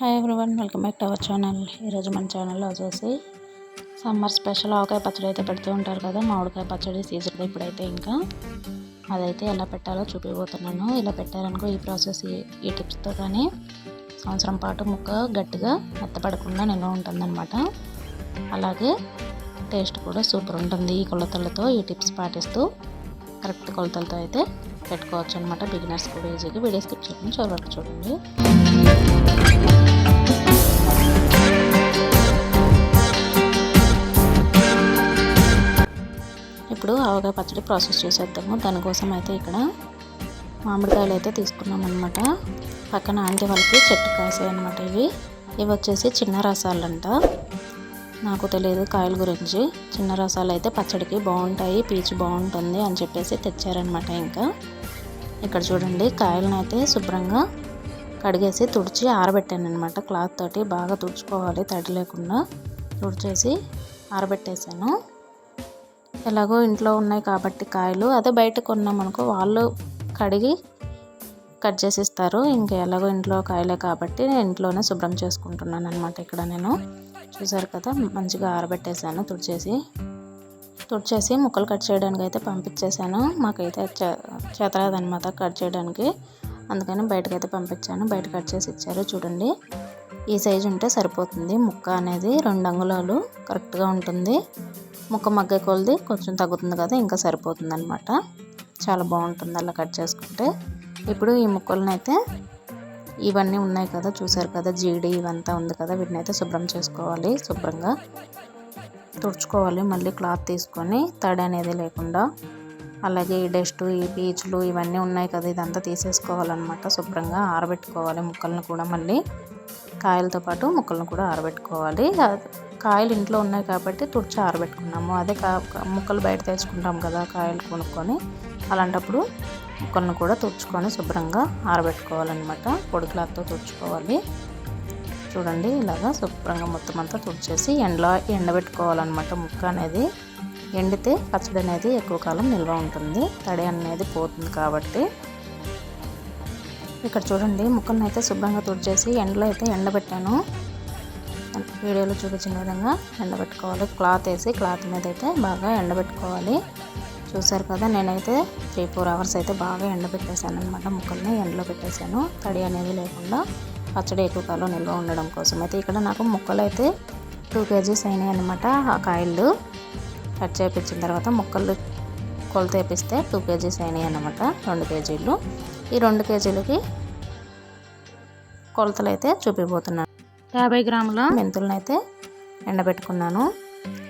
Hi everyone welcome back to our channel ఈరోజు మన ఛానల్లో వచ్చేసి సమ్మర్ స్పెషల్ ఆవకాయ పచ్చడి అయితే పెడుతూ ఉంటారు కదా మామిడికాయ పచ్చడి సీజన్లో ఇప్పుడైతే ఇంకా. అదైతే ఎలా పెట్టాలో చూపిపోతున్నాను. ఇలా పెట్టారనుకో ఈ ప్రాసెస్ ఈ- ఈ టిప్స్తో కానీ సంవత్సరం పాటు ముక్క గట్టిగా మెత్తపడకుండా నిల్వ ఉంటుందన్నమాట. అలాగే టేస్ట్ కూడా సూపర్ ఉంటుంది. ఈ కొలతలతో ఈ టిప్స్ పాటిస్తూ కరెక్ట్ కొలతలతో అయితే పెట్టుకోవచ్చు అనమాట బిగినర్స్ కూడా ఈజీగా వీడియో స్కిప్ చేయకుండా చివరి చూడండి. ఇప్పుడు పచ్చడి ప్రాసెస్ చేసేద్దాము. దానికోసం అయితే ఇక్కడ మామిడికాయలు అయితే తీసుకున్నాం అనమాట పక్కన ఆంటీ వాళ్ళకి చెట్టు కాసాయి అనమాట ఇవి. ఇవి వచ్చేసి చిన్న రసాలంట. నాకు తెలియదు కాయల గురించి. చిన్న రసాలు అయితే పచ్చడికి బాగుంటాయి పీచు బాగుంటుంది అని చెప్పేసి తెచ్చారనమాట ఇంకా. ఇక్కడ చూడండి కాయలను అయితే శుభ్రంగా కడిగేసి తుడిచి ఆరబెట్టాను అనమాట క్లాత్ తోటి బాగా తుడుచుకోవాలి తడి లేకుండా. తుడిచేసి ఆరబెట్టేసాను ఎలాగో ఇంట్లో ఉన్నాయి కాబట్టి కాయలు. అదే బయట కొన్నామనుకో వాళ్ళు కడిగి కట్ చేసి ఇస్తారు ఇంకా ఎలాగో ఇంట్లో కాయలే కాబట్టి నేను ఇంట్లోనే శుభ్రం చేసుకుంటున్నాను అనమాట ఇక్కడ నేను. చూసారు కదా మంచిగా ఆరబెట్టేసాను తుడిచేసి. తుడిచేసి ముక్కలు కట్ చేయడానికి అయితే పంపించేశాను. మాకైతే చేతరాదనమాట కట్ చేయడానికి. అందుకని బయటకైతే పంపించాను. బయట కట్ చేసి ఇచ్చారు. చూడండి ఈ సైజు ఉంటే సరిపోతుంది. ముక్క అనేది రెండు అంగుళాలు కరెక్ట్గా ఉంటుంది. ముక్క మగ్గ కొలది కొంచెం తగ్గుతుంది కదా ఇంకా సరిపోతుంది అనమాట చాలా బాగుంటుంది అలా కట్ చేసుకుంటే. ఇప్పుడు ఈ ముక్కలను అయితే ఇవన్నీ ఉన్నాయి కదా చూసారు కదా జీడి ఇవంతా ఉంది కదా వీటిని అయితే శుభ్రం చేసుకోవాలి శుభ్రంగా తుడుచుకోవాలి. మళ్ళీ క్లాత్ తీసుకొని తడి అనేది లేకుండా అలాగే ఈ డస్ట్ ఈ పీచులు ఇవన్నీ ఉన్నాయి కదా ఇదంతా తీసేసుకోవాలన్నమాట. శుభ్రంగా ఆరబెట్టుకోవాలి ముక్కలను కూడా మళ్ళీ. కాయలతో పాటు ముక్కలను కూడా ఆరబెట్టుకోవాలి. కాయలు ఇంట్లో ఉన్నాయి కాబట్టి తుడిచి ఆరబెట్టుకున్నాము. అదే కా ముక్కలు బయట తెచ్చుకుంటాం కదా కాయలు కొనుక్కొని. అలాంటప్పుడు ముక్కలను కూడా తుడుచుకొని శుభ్రంగా ఆరబెట్టుకోవాలన్నమాట. పొడి క్లాత్తో తుడుచుకోవాలి. చూడండి ఇలాగా శుభ్రంగా మొత్తం అంతా తుడిచేసి ఎండలో ఎండబెట్టుకోవాలన్నమాట ముక్క అనేది. ఎండితే పచ్చడి అనేది ఎక్కువ కాలం నిల్వ ఉంటుంది. తడి అనేది పోతుంది కాబట్టి. ఇక్కడ చూడండి ముక్కలను అయితే శుభ్రంగా తుడిచేసి ఎండలో అయితే ఎండబెట్టాను. వీడియోలో చూపించిన విధంగా ఎండబెట్టుకోవాలి. క్లాత్ వేసి క్లాత్ మీద అయితే బాగా ఎండబెట్టుకోవాలి. చూసారు కదా నేనైతే త్రీ ఫోర్ అవర్స్ అయితే బాగా ఎండబెట్టేశాను అనమాట ముక్కల్ని ఎండలో పెట్టేశాను. తడి అనేది లేకుండా పచ్చడి ఎక్కువ కాలం నిల్వ ఉండడం కోసం అయితే ఇక్కడ నాకు ముక్కలు అయితే టూ కేజీస్ అయినాయి అనమాట ఆ కాయలు కట్ చేయించిన తర్వాత ముక్కలు కొలత వేపిస్తే టూ కేజీస్ అయినాయి అనమాట రెండు కేజీలు. ఈ రెండు కేజీలకి కొలతలు అయితే చూపిపోతున్నాను యాభై గ్రాముల మెంతులను అయితే ఎండబెట్టుకున్నాను.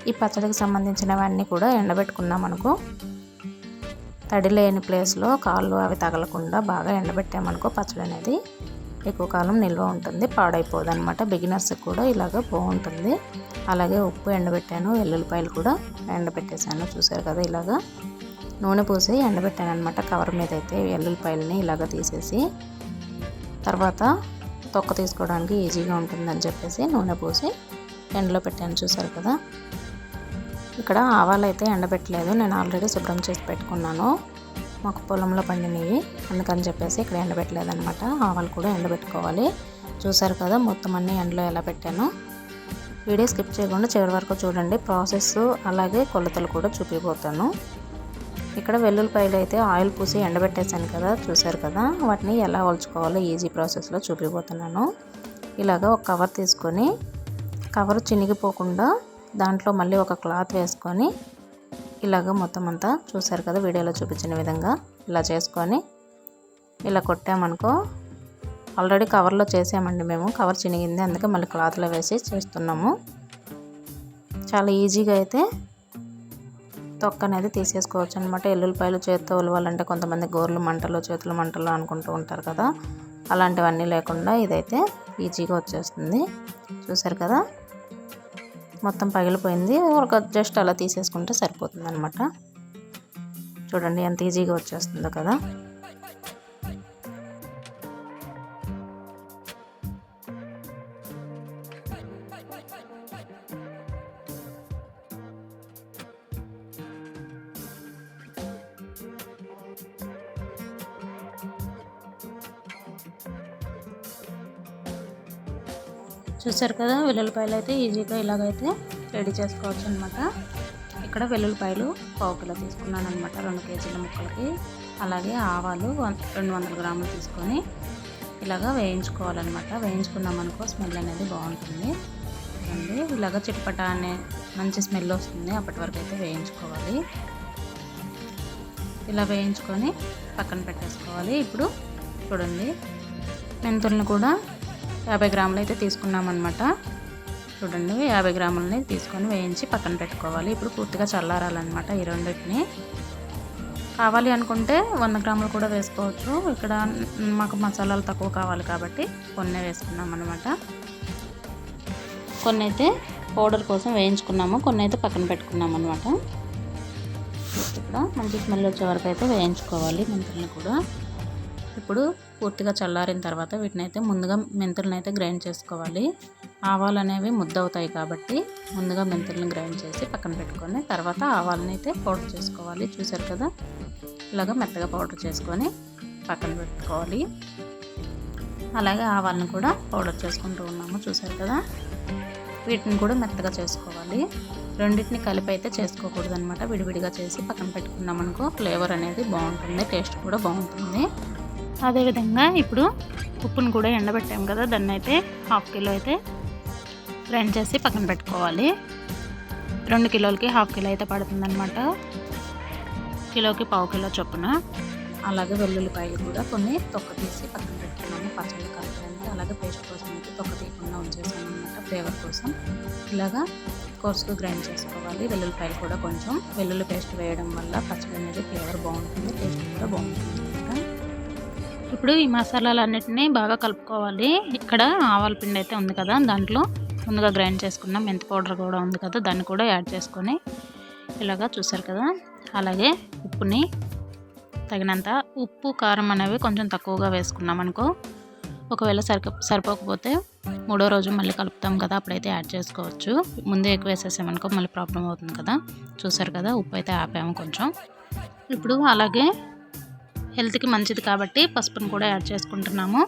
ఈ పచ్చడికి సంబంధించినవన్నీ కూడా ఎండబెట్టుకున్నాం అనుకో. తడి లేని ప్లేస్లో కాళ్ళు అవి తగలకుండా బాగా ఎండబెట్టామనుకో పచ్చడి అనేది. ఎక్కువ కాలం నిల్వ ఉంటుంది పాడైపోదు అనమాట బిగినర్స్కి కూడా ఇలాగ బాగుంటుంది. అలాగే ఉప్పు ఎండబెట్టాను వెల్లుల్లిపాయలు కూడా ఎండబెట్టేశాను. చూసారు కదా ఇలాగా. నూనె పూసి ఎండబెట్టాను అనమాట కవర్ మీద అయితే వెల్లుల్లిపాయలని ఇలాగ తీసేసి. తర్వాత తొక్క తీసుకోవడానికి ఈజీగా ఉంటుందని చెప్పేసి నూనె పోసి ఎండలో పెట్టాను చూసారు కదా. ఇక్కడ ఆవాలు అయితే ఎండబెట్టలేదు నేను ఆల్రెడీ శుభ్రం చేసి పెట్టుకున్నాను. మాకు పొలంలో పండినవి అందుకని చెప్పేసి ఇక్కడ ఎండబెట్టలేదు అనమాట ఆవాలు కూడా ఎండబెట్టుకోవాలి. చూసారు కదా మొత్తం అన్నీ ఎండలో ఎలా పెట్టాను. వీడియో స్కిప్ చేయకుండా చివరి వరకు చూడండి. ప్రాసెస్ అలాగే కొలతలు కూడా చూపిపోతాను. ఇక్కడ వెల్లుల్లిపాయలు అయితే ఆయిల్ పూసి ఎండబెట్టేశాను కదా చూసారు కదా? వాటిని ఎలా ఒలుచుకోవాలో ఈజీ ప్రాసెస్లో చూపిపోతున్నాను. ఇలాగ ఒక కవర్ తీసుకొని కవర్ చినిగిపోకుండా దాంట్లో మళ్ళీ ఒక క్లాత్ వేసుకొని ఇలాగ మొత్తం అంతా చూసారు కదా వీడియోలో చూపించిన విధంగా ఇలా చేసుకొని ఇలా కొట్టామనుకో ఆల్రెడీ కవర్లో చేసామండి మేము కవర్ చినిగింది అందుకే మళ్ళీ క్లాత్లో వేసి చేస్తున్నాము. చాలా ఈజీగా అయితే తొక్క అనేది తీసేసుకోవచ్చు అనమాట ఎల్లుల్లిపాయలు చేతితో ఉలవాలంటే కొంతమంది గోర్లు మంటలు చేతులు మంటలు అనుకుంటూ ఉంటారు కదా. అలాంటివన్నీ లేకుండా ఇదైతే ఈజీగా వచ్చేస్తుంది. చూసారు కదా? మొత్తం పగిలిపోయింది. ఒక జస్ట్ అలా తీసేసుకుంటే సరిపోతుంది అనమాట చూడండి ఎంత ఈజీగా వచ్చేస్తుందో కదా. చూసారు కదా వెల్లుల్లిపాయలు అయితే ఈజీగా ఇలాగైతే రెడీ చేసుకోవచ్చు అనమాట ఇక్కడ వెల్లుల్లిపాయలు పావు కిలో తీసుకున్నాను అనమాట రెండు కేజీల ముక్కలకి. అలాగే ఆవాలు రెండు వందల గ్రాములు తీసుకొని ఇలాగా వేయించుకోవాలన్నమాట. వేయించుకున్నాం అనుకో స్మెల్ అనేది బాగుంటుంది. అండి ఇలాగ చిటపట అనే మంచి స్మెల్ వస్తుంది అప్పటి వరకు అయితే వేయించుకోవాలి. ఇలా వేయించుకొని పక్కన పెట్టేసుకోవాలి. ఇప్పుడు చూడండి మెంతులను కూడా యాభై గ్రాములు అయితే తీసుకున్నాం అనమాట చూడండి యాభై గ్రాములని తీసుకొని వేయించి పక్కన పెట్టుకోవాలి. ఇప్పుడు పూర్తిగా చల్లారాలన్నమాట ఈ రెండింటిని. కావాలి అనుకుంటే వంద గ్రాములు కూడా వేసుకోవచ్చు. ఇక్కడ మాకు మసాలాలు తక్కువ కావాలి కాబట్టి కొన్ని వేసుకున్నాం అనమాట కొన్ని అయితే పౌడర్ కోసం వేయించుకున్నాము. కొన్ని అయితే పక్కన పెట్టుకున్నాం అనమాట ఇక్కడ మంచి స్మెల్ వచ్చే వరకు అయితే వేయించుకోవాలి మెంతులను కూడా. ఇప్పుడు పూర్తిగా చల్లారిన తర్వాత వీటిని అయితే ముందుగా మెంతులను అయితే గ్రైండ్ చేసుకోవాలి. ఆవాలు అనేవి ముద్ద అవుతాయి కాబట్టి ముందుగా మెంతులను గ్రైండ్ చేసి పక్కన పెట్టుకొని తర్వాత ఆవాలని అయితే పౌడర్ చేసుకోవాలి. చూసారు కదా? ఇలాగ మెత్తగా పౌడర్ చేసుకొని పక్కన పెట్టుకోవాలి. అలాగే ఆవాలను కూడా పౌడర్ చేసుకుంటూ ఉన్నాము. చూసారు కదా? వీటిని కూడా మెత్తగా చేసుకోవాలి. రెండింటిని కలిపి అయితే చేసుకోకూడదు అనమాట విడివిడిగా చేసి పక్కన పెట్టుకున్నామనుకో ఫ్లేవర్ అనేది బాగుంటుంది టేస్ట్ కూడా బాగుంటుంది. అదేవిధంగా ఇప్పుడు ఉప్పును కూడా ఎండబెట్టాము కదా దాన్ని అయితే హాఫ్ కిలో అయితే గ్రైండ్ చేసి పక్కన పెట్టుకోవాలి. రెండు కిలోలకి హాఫ్ కిలో అయితే పడుతుందన్నమాట. కిలోకి పావు కిలో చొప్పున. అలాగే వెల్లుల్లిపాయలు కూడా కొన్ని తొక్క తీసి పక్కన పెట్టుకున్నాము. పచ్చళ్ళు కలపడానికి అలాగే పేస్ట్ కోసం అయితే తొక్క తీయకుండా ఉంచేసాను అనమాట ఫ్లేవర్ కోసం. ఇలాగా కోర్సుకు గ్రైండ్ చేసుకోవాలి. వెల్లుల్లిపాయలు కూడా కొంచెం వెల్లుల్లి పేస్ట్ వేయడం వల్ల పచ్చడి అనేది ఫ్లేవర్ బాగుంటుంది టేస్ట్ కూడా బాగుంటుంది. ఇప్పుడు ఈ మసాలాలన్నిటిని బాగా కలుపుకోవాలి. ఇక్కడ ఆవాల పిండి అయితే ఉంది కదా దాంట్లో ముందుగా గ్రైండ్ చేసుకున్న. మెంతి పౌడర్ కూడా ఉంది కదా దాన్ని కూడా యాడ్ చేసుకొని ఇలాగా చూసారు కదా. అలాగే ఉప్పుని తగినంత ఉప్పు కారం అనేవి కొంచెం తక్కువగా వేసుకున్నాం అనుకో. ఒకవేళ సరిప సరిపోకపోతే మూడో రోజు మళ్ళీ కలుపుతాం కదా అప్పుడైతే యాడ్ చేసుకోవచ్చు. ముందే ఎక్కువ వేసేసామనుకో మళ్ళీ ప్రాబ్లం అవుతుంది కదా. చూసారు కదా ఉప్పు అయితే ఆపాము కొంచెం. ఇప్పుడు అలాగే హెల్త్కి మంచిది కాబట్టి పసుపును కూడా యాడ్ చేసుకుంటున్నాము.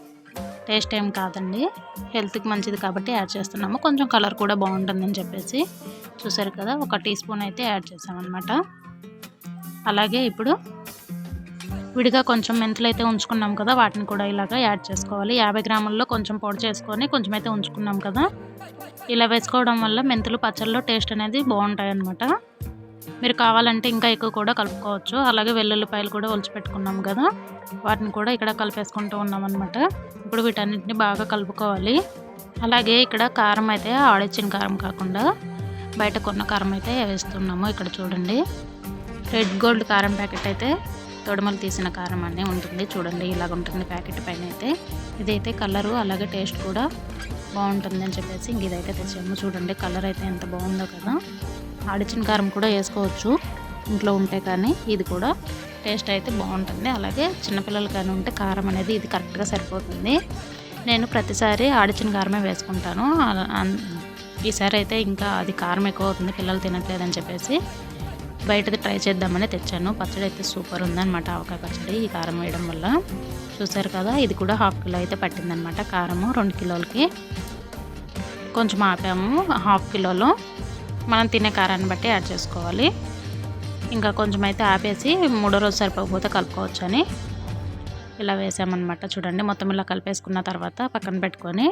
టేస్ట్ ఏం కాదండి. హెల్త్కి మంచిది కాబట్టి యాడ్ చేస్తున్నాము. కొంచెం కలర్ కూడా బాగుంటుందని చెప్పేసి చూసారు కదా ఒక టీ స్పూన్ అయితే యాడ్ చేసామన్నమాట. అలాగే ఇప్పుడు విడిగా కొంచెం మెంతులు అయితే ఉంచుకున్నాం కదా వాటిని కూడా ఇలాగా యాడ్ చేసుకోవాలి. యాభై గ్రాముల్లో కొంచెం పొడి చేసుకొని కొంచెం అయితే ఉంచుకున్నాం కదా. ఇలా వేసుకోవడం వల్ల మెంతులు పచ్చళ్ళలో టేస్ట్ అనేది బాగుంటాయి అన్నమాట మీరు కావాలంటే ఇంకా ఎక్కువ కూడా కలుపుకోవచ్చు. అలాగే వెల్లుల్లిపాయలు కూడా ఒలిచిపెట్టుకున్నాం కదా వాటిని కూడా ఇక్కడ కలిపేసుకుంటూ ఉన్నాం అనమాట ఇప్పుడు వీటన్నిటిని బాగా కలుపుకోవాలి. అలాగే ఇక్కడ కారం అయితే ఆడిచ్చిన కారం కాకుండా బయట కొన్న కారం అయితే వేస్తున్నాము. ఇక్కడ చూడండి రెడ్ గోల్డ్ కారం ప్యాకెట్ అయితే తొడమలు తీసిన కారం అనే ఉంటుంది. చూడండి ఇలాగ ఉంటుంది ప్యాకెట్ పైన అయితే. ఇదైతే కలరు అలాగే టేస్ట్ కూడా బాగుంటుంది అని చెప్పేసి ఇంక ఇదైతే తెచ్చాము. చూడండి కలర్ అయితే ఎంత బాగుందో కదా. ఆడిచిన కారం కూడా వేసుకోవచ్చు. ఇంట్లో ఉంటే కానీ ఇది కూడా టేస్ట్ అయితే బాగుంటుంది. అలాగే చిన్నపిల్లలు కానీ ఉంటే కారం అనేది ఇది కరెక్ట్గా సరిపోతుంది. నేను ప్రతిసారి ఆడిచిన కారమే వేసుకుంటాను. అలా- ఈసారి అయితే ఇంకా అది కారం ఎక్కువ అవుతుంది పిల్లలు తినట్లేదని చెప్పేసి బయటది ట్రై చేద్దామని తెచ్చాను. పచ్చడి అయితే సూపర్ ఉందన్నమాట ఆవకాయ పచ్చడి ఈ కారం వేయడం వల్ల. చూసారు కదా ఇది కూడా హాఫ్ కిలో అయితే పట్టిందనమాట కారము రెండు కిలోలకి. కొంచెం ఆపాము హాఫ్ కిలోలో. మనం తినే కారాన్ని బట్టి యాడ్ చేసుకోవాలి. ఇంకా కొంచెం అయితే ఆపేసి మూడో రోజు సరిపోకపోతే కలుపుకోవచ్చు అని ఇలా వేసామన్నమాట. చూడండి మొత్తం ఇలా కలిపేసుకున్న తర్వాత పక్కన పెట్టుకొని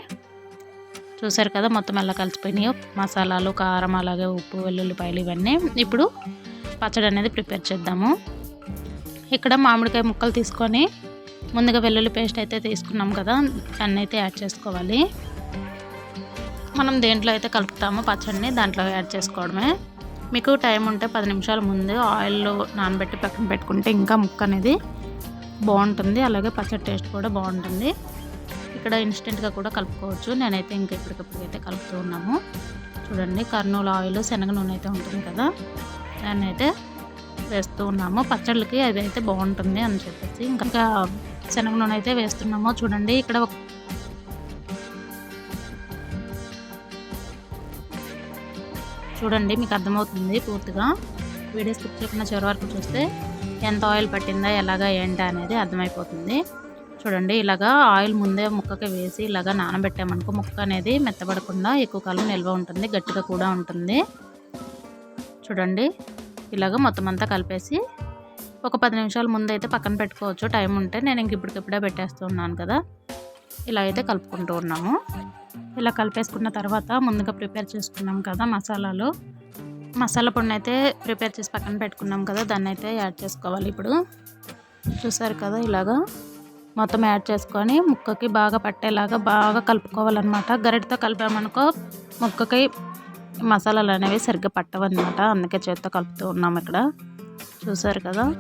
చూసారు కదా మొత్తం ఎలా కలిసిపోయినాయో? మసాలాలు కారం అలాగే ఉప్పు వెల్లుల్లిపాయలు ఇవన్నీ ఇప్పుడు పచ్చడి అనేది ప్రిపేర్ చేద్దాము. ఇక్కడ మామిడికాయ ముక్కలు తీసుకొని ముందుగా వెల్లుల్లి పేస్ట్ అయితే తీసుకున్నాం కదా దాన్ని అయితే యాడ్ చేసుకోవాలి. మనం దేంట్లో అయితే కలుపుతామో పచ్చడిని దాంట్లో యాడ్ చేసుకోవడమే. మీకు టైం ఉంటే పది నిమిషాల ముందు ఆయిల్లో నానబెట్టి పక్కన పెట్టుకుంటే ఇంకా ముక్క అనేది బాగుంటుంది. అలాగే పచ్చడి టేస్ట్ కూడా బాగుంటుంది. ఇక్కడ ఇన్స్టెంట్గా కూడా కలుపుకోవచ్చు. నేనైతే ఇంకా ఇప్పటికప్పుడు అయితే కలుపుతూ ఉన్నాము. చూడండి కర్నూలు ఆయిల్ శనగ నూనె అయితే ఉంటుంది కదా. దాన్ని అయితే వేస్తూ ఉన్నాము. పచ్చళ్ళకి అది అయితే బాగుంటుంది అని చెప్పేసి ఇంకా శనగ నూనె అయితే వేస్తున్నాము. చూడండి ఇక్కడ చూడండి మీకు అర్థమవుతుంది పూర్తిగా. వీడియో స్కిప్ చేయకుండా చివరి వరకు చూస్తే ఎంత ఆయిల్ పట్టిందా ఎలాగా ఏంటా అనేది అర్థమైపోతుంది. చూడండి ఇలాగా ఆయిల్ ముందే ముక్కకి వేసి ఇలాగా నానబెట్టామనుకో ముక్క అనేది మెత్తబడకుండా ఎక్కువ కాలం నిల్వ ఉంటుంది గట్టిగా కూడా ఉంటుంది. చూడండి ఇలాగ మొత్తం అంతా కలిపేసి ఒక పది నిమిషాల ముందు అయితే పక్కన పెట్టుకోవచ్చు. టైం ఉంటే నేను ఇంక ఇప్పటికిప్పుడే పెట్టేస్తున్నాను కదా. ఇలా అయితే కలుపుకుంటూ ఉన్నాము. ఇలా కలిపేసుకున్న తర్వాత ముందుగా ప్రిపేర్ చేసుకున్నాం కదా మసాలాలు. మసాలా పొడిని అయితే ప్రిపేర్ చేసి పక్కన పెట్టుకున్నాం కదా దాన్ని అయితే యాడ్ చేసుకోవాలి ఇప్పుడు. చూసారు కదా ఇలాగా మొత్తం యాడ్ చేసుకొని ముక్కకి బాగా పట్టేలాగా బాగా కలుపుకోవాలన్నమాట. గరిటతో కలిపామనుకో ముక్కకి మసాలాలు అనేవి సరిగ్గా పట్టవన్నమాట. అందుకే చేత్తో కలుపుతూ ఉన్నాం ఇక్కడ. చూసారు కదా?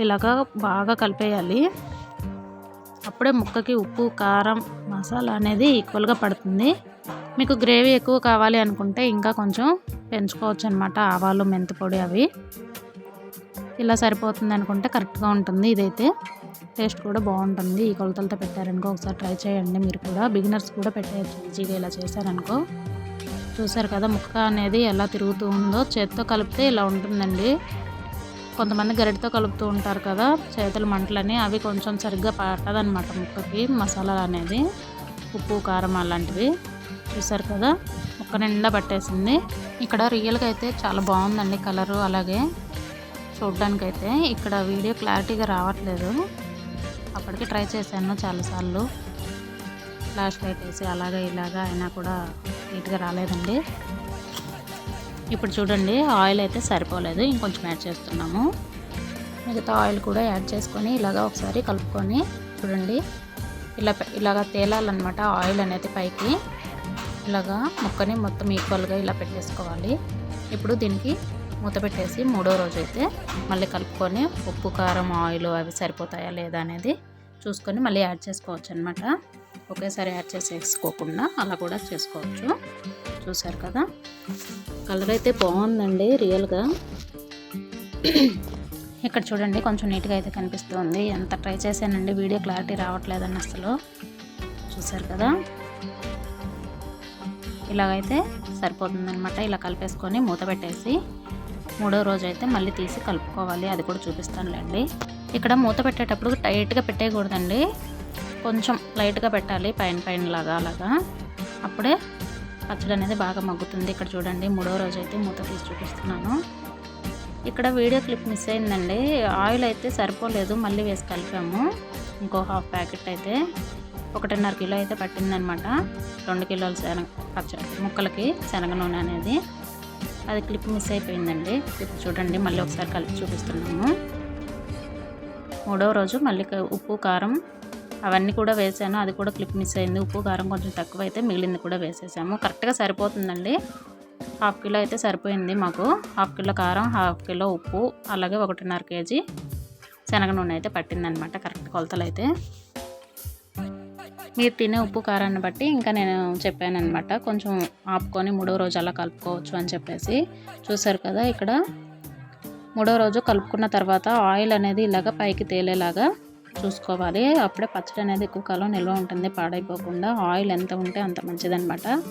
ఇలాగా బాగా కలిపేయాలి. అప్పుడే ముక్కకి ఉప్పు కారం మసాలా అనేది ఈక్వల్గా పడుతుంది. మీకు గ్రేవీ ఎక్కువ కావాలి అనుకుంటే ఇంకా కొంచెం పెంచుకోవచ్చు అనమాట ఆవాలు మెంతిపొడి అవి. ఇలా సరిపోతుంది అనుకుంటే కరెక్ట్గా ఉంటుంది ఇదైతే. టేస్ట్ కూడా బాగుంటుంది. ఈ కొలతలతో పెట్టారనుకో ఒకసారి ట్రై చేయండి మీరు కూడా. బిగినర్స్ కూడా పెట్టేయచ్చు. ఈజీగా ఇలా చేశారనుకో. చూసారు కదా ముక్క అనేది ఎలా తిరుగుతూ ఉందో చేత్తో కలిపితే ఇలా ఉంటుందండి. కొంతమంది గరిటతో కలుపుతూ ఉంటారు కదా చేతుల మంటలని అవి కొంచెం సరిగ్గా పట్టదనమాట ముక్కకి మసాలా అనేది. ఉప్పు కారం అలాంటివి. చూసారు కదా ముక్క నిండా పట్టేసింది. ఇక్కడ రియల్గా అయితే చాలా బాగుందండి కలరు అలాగే. చూడ్డానికైతే ఇక్కడ వీడియో క్లారిటీగా రావట్లేదు. అప్పటికి ట్రై చేశాను చాలాసార్లు. ఫ్లాష్ లైట్ వేసి అలాగా ఇలాగా అయినా కూడా నీట్గా రాలేదండి. ఇప్పుడు చూడండి ఆయిల్ అయితే సరిపోలేదు. ఇంకొంచెం యాడ్ చేస్తున్నాము. మిగతా ఆయిల్ కూడా యాడ్ చేసుకొని ఇలాగా ఒకసారి కలుపుకొని చూడండి. ఇలా ఇలాగా తేలాలన్నమాట ఆయిల్ అనేది పైకి. ఇలాగా ముక్కని మొత్తం ఈక్వల్గా ఇలా పెట్టేసుకోవాలి. ఇప్పుడు దీనికి మూత పెట్టేసి మూడో రోజు అయితే మళ్ళీ కలుపుకొని ఉప్పు కారం ఆయిల్ అవి సరిపోతాయా లేదా అనేది చూసుకొని మళ్ళీ యాడ్ చేసుకోవచ్చు అనమాట ఒకేసారి యాడ్ చేసేసుకోకుండా అలా కూడా చేసుకోవచ్చు. చూసారు కదా? కలర్ అయితే బాగుందండి రియల్గా. ఇక్కడ చూడండి కొంచెం నీట్గా అయితే కనిపిస్తుంది. ఎంత ట్రై చేశానండి వీడియో క్లారిటీ రావట్లేదని అసలు. చూసారు కదా? ఇలాగైతే సరిపోతుందనమాట ఇలా కలిపేసుకొని మూత పెట్టేసి మూడో రోజు అయితే మళ్ళీ తీసి కలుపుకోవాలి. అది కూడా చూపిస్తానులేండి. ఇక్కడ మూత పెట్టేటప్పుడు టైట్గా పెట్టేయకూడదండి. కొంచెం లైట్గా పెట్టాలి పైన పైన లాగా అలాగా. అప్పుడే పచ్చడి అనేది బాగా మగ్గుతుంది. ఇక్కడ చూడండి మూడో రోజు అయితే మూత తీసి చూపిస్తున్నాను. ఇక్కడ వీడియో క్లిప్ మిస్ అయిందండి. ఆయిల్ అయితే సరిపోలేదు మళ్ళీ వేసి కలిపాము. ఇంకో హాఫ్ ప్యాకెట్ అయితే ఒకటిన్నర కిలో అయితే పట్టిందనమాట. రెండు కిలోలు శనగ పచ్చడి ముక్కలకి శనగ నూనె అనేది. అది క్లిప్ మిస్ అయిపోయిందండి. ఇప్పుడు చూడండి మళ్ళీ ఒకసారి కలిపి చూపిస్తున్నాము. మూడవ రోజు మళ్ళీ ఉప్పు కారం అవన్నీ కూడా వేసాను. అది కూడా క్లిప్ మిస్ అయింది. ఉప్పు కారం కొంచెం తక్కువ అయితే మిగిలింది కూడా వేసేసాము. కరెక్ట్గా సరిపోతుందండి. హాఫ్ కిలో అయితే సరిపోయింది మాకు. హాఫ్ కిలో కారం హాఫ్ కిలో ఉప్పు అలాగే ఒకటిన్నర కేజీ శనగ నూనె అయితే పట్టిందనమాట కరెక్ట్ కొలతలు అయితే మీరు తినే ఉప్పు కారాన్ని బట్టి ఇంకా నేను చెప్పాను అనమాట కొంచెం ఆపుకొని మూడో రోజు అలా కలుపుకోవచ్చు అని చెప్పేసి. చూసారు కదా ఇక్కడ. మూడో రోజు కలుపుకున్న తర్వాత ఆయిల్ అనేది ఇలాగ పైకి తేలేలాగా చూసుకోవాలి. అప్పుడే పచ్చడి అనేది ఎక్కువ కాలం నిల్వ ఉంటుంది. పాడైపోకుండా ఆయిల్ ఎంత ఉంటే అంత మంచిదనమాట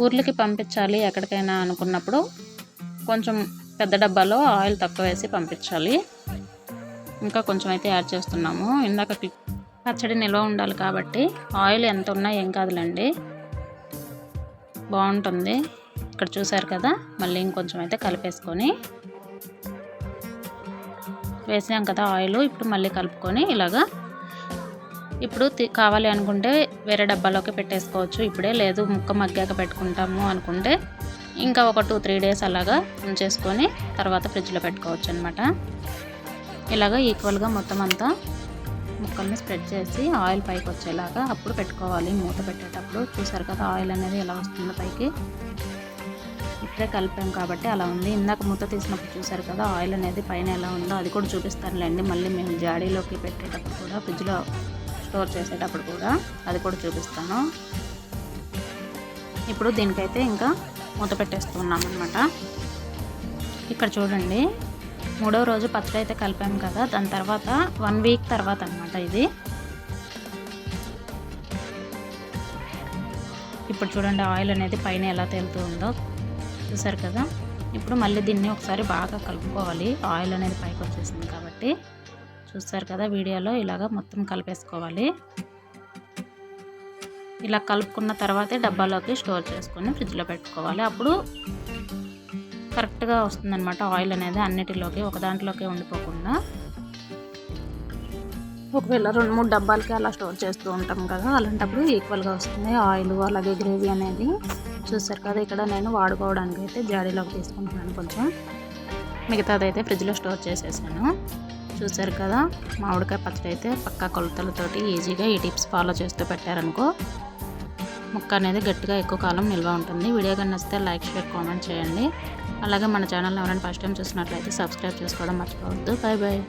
ఊర్లకి పంపించాలి ఎక్కడికైనా అనుకున్నప్పుడు. కొంచెం పెద్ద డబ్బాలో ఆయిల్ తక్కువ వేసి పంపించాలి. ఇంకా కొంచెం అయితే యాడ్ చేస్తున్నాము. ఇందాక పచ్చడి నిల్వ ఉండాలి కాబట్టి ఆయిల్ ఎంత ఉన్నా ఏం కాదులేండి. బాగుంటుంది. ఇక్కడ చూసారు కదా? మళ్ళీ ఇంకొంచెం అయితే కలిపేసుకొని వేసాం కదా ఆయిల్ ఇప్పుడు మళ్ళీ కలుపుకొని ఇలాగా ఇప్పుడు కావాలి అనుకుంటే వేరే డబ్బాలోకి పెట్టేసుకోవచ్చు. ఇప్పుడే లేదు ముక్క మగ్గాక పెట్టుకుంటాము అనుకుంటే ఇంకా ఒక టూ త్రీ డేస్ అలాగా ఉంచేసుకొని తర్వాత ఫ్రిడ్జ్లో పెట్టుకోవచ్చు అనమాట ఇలాగ ఈక్వల్గా మొత్తం అంతా ముక్కల్ని స్ప్రెడ్ చేసి ఆయిల్ పైకి వచ్చేలాగా అప్పుడు పెట్టుకోవాలి. మూత పెట్టేటప్పుడు చూసారు కదా ఆయిల్ అనేది ఎలా వస్తుందో పైకి. ఇప్పుడే కలిపాం కాబట్టి అలా ఉంది. ఇందాక మూత తీసినప్పుడు చూసారు కదా ఆయిల్ అనేది పైన ఎలా ఉందో అది కూడా చూపిస్తానులేండి. మళ్ళీ మేము జాడీలోకి పెట్టేటప్పుడు కూడా ఫ్రిడ్జ్లో స్టోర్ చేసేటప్పుడు కూడా అది కూడా చూపిస్తాను. ఇప్పుడు దీనికైతే ఇంకా మూత పెట్టేస్తున్నాం అనమాట ఇక్కడ చూడండి మూడో రోజు పచ్చడి అయితే కలిపాము కదా దాని తర్వాత వన్ వీక్ తర్వాత అనమాట ఇది. ఇప్పుడు చూడండి ఆయిల్ అనేది పైన ఎలా తేలుతూ ఉందో. చూసారు కదా? ఇప్పుడు మళ్ళీ దీన్ని ఒకసారి బాగా కలుపుకోవాలి. ఆయిల్ అనేది పైకి వచ్చేసింది కాబట్టి. చూస్తారు కదా వీడియోలో ఇలాగ మొత్తం కలిపేసుకోవాలి. ఇలా కలుపుకున్న తర్వాతే డబ్బాలోకి స్టోర్ చేసుకొని ఫ్రిడ్జ్లో పెట్టుకోవాలి. అప్పుడు కరెక్ట్గా వస్తుందన్నమాట ఆయిల్ అనేది అన్నిటిలోకి ఒక దాంట్లోకి ఉండిపోకుండా. ఒకవేళ రెండు మూడు డబ్బాలకి అలా స్టోర్ చేస్తూ ఉంటాం కదా? అలాంటప్పుడు ఈక్వల్గా వస్తుంది ఆయిల్ అలాగే గ్రేవీ అనేది. చూసారు కదా ఇక్కడ నేను వాడుకోవడానికి అయితే జాడీలోకి తీసుకుంటున్నాను కొంచెం. మిగతాది అయితే ఫ్రిడ్జ్లో స్టోర్ చేసేసాను. చూసారు కదా మామిడికాయ పచ్చడి అయితే పక్కా కొలతలతోటి ఈజీగా ఈ టిప్స్ ఫాలో చేస్తూ పెట్టారనుకో. ముక్క అనేది గట్టిగా ఎక్కువ కాలం నిల్వ ఉంటుంది. వీడియో కానీ నచ్చితే లైక్ షేర్ కామెంట్ చేయండి. అలాగే మన ఛానల్ ఎవరైనా ఫస్ట్ టైం చూసినట్లయితే సబ్స్క్రైబ్ చేసుకోవడం మర్చిపోవద్దు. Bye bye